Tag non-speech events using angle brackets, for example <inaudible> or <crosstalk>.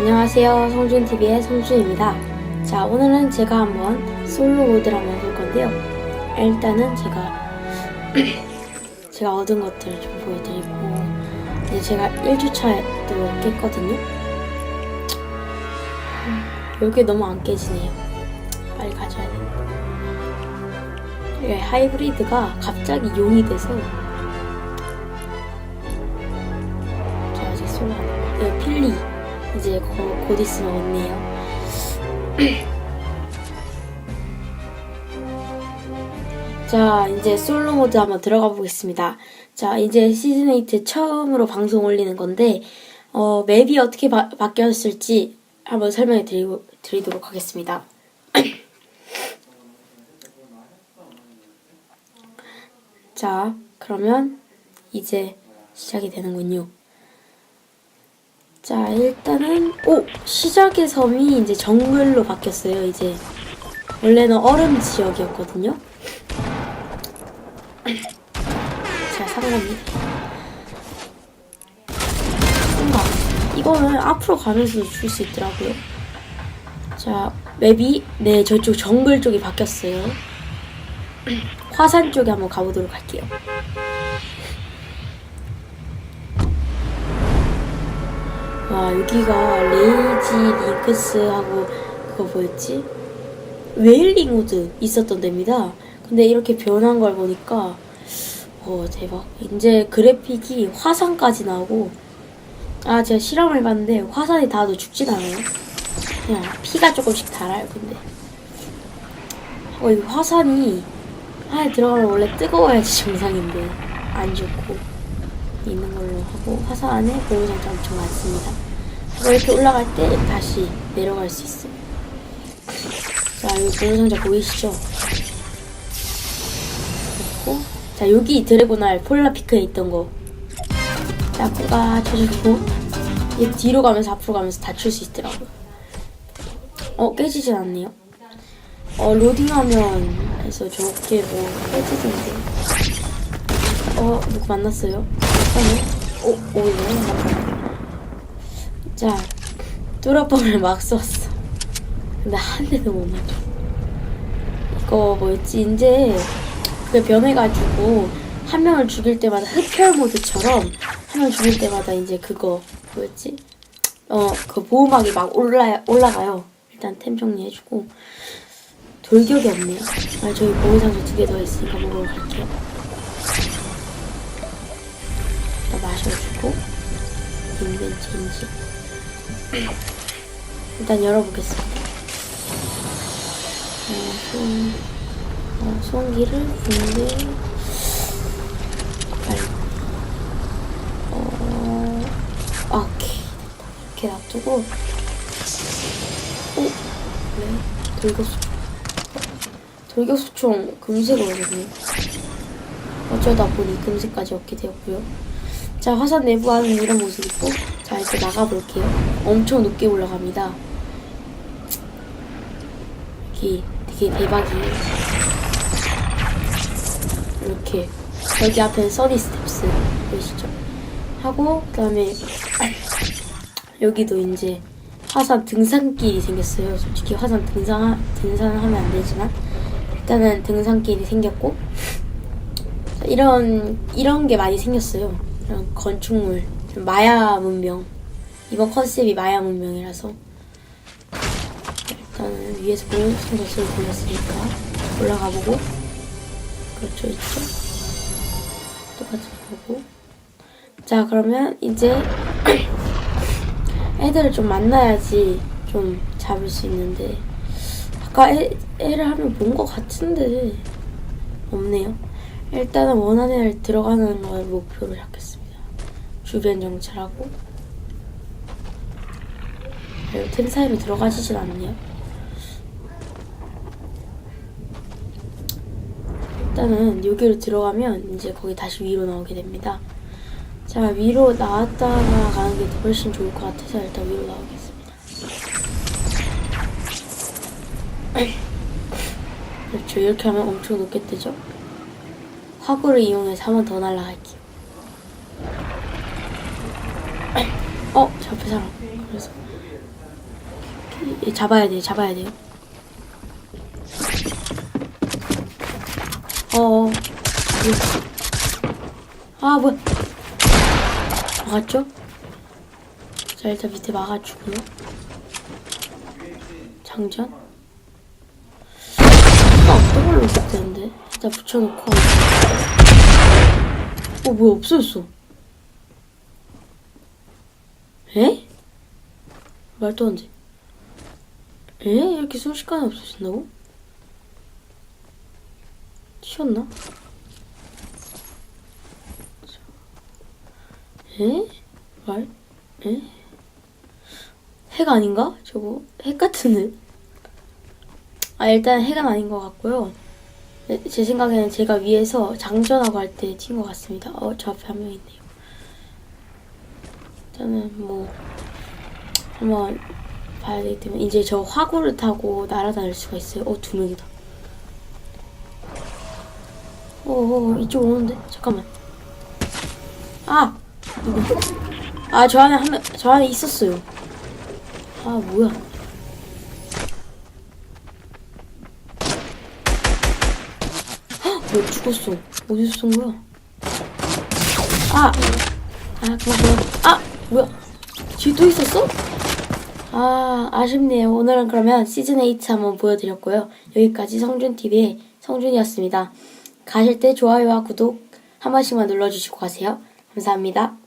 안녕하세요. 성준TV의 성준입니다. 자, 오늘은 제가 한번 솔로 모드를 한번 해볼 건데요. 일단은 제가, <clears throat> 제가 얻은 것들을 좀 보여드리고, 이제 제가 1주차에도 깼거든요. 여기 너무 안 깨지네요. 빨리 가져야 돼. 이게 하이브리드가 갑자기 용이 돼서, 이제 거- 곧 있으면 왔네요. <clears throat> 자, 이제 솔로 모드 한번 들어가 보겠습니다. 자, 이제 시즌 8 처음으로 방송 올리는 건데, 어, 맵이 어떻게 바, 바뀌었을지 한번 설명해 드리고, 드리도록 하겠습니다. <clears throat> 자, 그러면 이제 시작이 되는군요. 자, 일단은, 오! 시작의 섬이 이제 정글로 바뀌었어요, 이제. 원래는 얼음 지역이었거든요. 자, 상관입니다. 뭔가, 이거는 앞으로 가면서 줄수 있더라고요. 자, 맵이, 네, 저쪽 정글 쪽이 바뀌었어요. <clears throat> 화산 쪽에 한번 가보도록 할게요. 와 여기가 레이지 링크스하고 그거 뭐였지? 웨일링 우드 있었던 데입니다. 근데 이렇게 변한 걸 보니까 어 대박. 이제 그래픽이 화산까지 나오고 아 제가 실험을 해봤는데 화산이 닿아도 죽진 않아요. 그냥 피가 조금씩 달아요. 근데 어, 이 화산이 안에 들어가면 원래 뜨거워야지 <laughs> 정상인데 안 좋고 있는 걸로 하고 화산 안에 고무장치 엄청 많습니다. 그리고 이렇게 올라갈 때 다시 내려갈 수 있어요. 자, 여기 고무장치 보이시죠? 그리고 자 여기 드래곤알 폴라피크에 있던 거. 자, 코가 쳐주고 얘 뒤로 가면서 앞으로 가면서 다칠 수 있더라고요. 어 깨지진 않네요. 어 로딩하면 해서 저렇게 뭐 깨지던데. 어 누구 만났어요? 오, 오 이거 만났다. 자, 뚜라뻥을 막 쏘았어. 근데 한 대도 못 맞춰. 이거 뭐였지? 이제 그게 변해가지고 한 명을 죽일 때마다 흡혈 모드처럼 한 명 죽일 때마다 이제 그거 뭐였지? 어, 그 보호막이 막 올라 올라가요. 일단 템 정리해주고 돌격이 없네요. 아, 저기 보호상자 두개 더 있으니까 먹으러 갈게요. 마셔주고 인벤 체인지 일단 열어보겠습니다. 어, 손, 어, 붕대 빨리 어, 아, 오케이 됐다. 이렇게 놔두고 오, 네 돌격수총 돌격수총 금색으로 됐네 어쩌다 보니 금색까지 얻게 되었고요. 자, 화산 내부 안은 이런 모습이고, 자, 이제 나가볼게요. 엄청 높게 올라갑니다. 여기 되게 대박이에요. 이렇게. 여기 앞에는 써니 스텝스 보이시죠? 하고, 그 다음에, 여기도 이제 화산 등산길이 생겼어요. 솔직히 화산 등산, 등산하면 안 되지만, 일단은 등산길이 생겼고, 자, 이런 이런 게 많이 생겼어요. 이런 건축물, 좀 마야 문명. 이번 컨셉이 마야 문명이라서 일단은 위에서 보는 것을 보였으니까 올라가 보고 그렇죠, 있죠. 똑같이 보고 자 그러면 이제 <clears throat> 애들을 좀 만나야지 좀 잡을 수 있는데 아까 애, 애를 하면 본 것 같은데 없네요. 일단은 원하는 애를 들어가는 걸 목표로 잡겠습니다. 주변 정찰하고 그리고 템 사이로 들어가시진 않네요. 일단은 여기로 들어가면 이제 거기 다시 위로 나오게 됩니다. 자 위로 나왔다가 가는 게 훨씬 좋을 것 같아서 일단 위로 나오겠습니다. 그렇죠 이렇게 하면 엄청 높게 뜨죠. 화구를 이용해서 한 번 더 날아갈게요. 어, 저 앞에 사람. 그래서 얘 잡아야 돼, 잡아야 돼요. 어어. 아, 뭐야. 막았죠? 자, 일단 밑에 막아주고요. 장전? 아, 어떤 걸로 있었는데? 일단 붙여놓고. 어, 뭐야, 없어졌어. 에? 말도 안 돼. 에? 이렇게 순식간에 없어진다고? 튀었나? 에? 말? 에? 핵 아닌가? 저거 핵 같은데? 아 일단 핵은 아닌 것 같고요. 네, 제 생각에는 제가 위에서 장전하고 할 때 튄 것 같습니다. 어, 저 앞에 한 명 있네요. 일단은 뭐 한번 봐야 되기 때문에 이제 저 화구를 타고 날아다닐 수가 있어요. 어, 두 명이다. 어, 어, 이쪽 오는데? 잠깐만. 아! 누구? 아, 저 안에 한 명, 저 안에 있었어요. 아, 뭐야. 헉! 뭐 죽었어. 어디서 쏜 거야? 아! 아, 그만, 그만. 아! 뭐야. 또 있었어? 아, 아쉽네요. 오늘은 그러면 시즌 8 한번 보여드렸고요. 여기까지 성준TV의 성준이었습니다. 가실 때 좋아요와 구독 한 번씩만 눌러주시고 가세요. 감사합니다.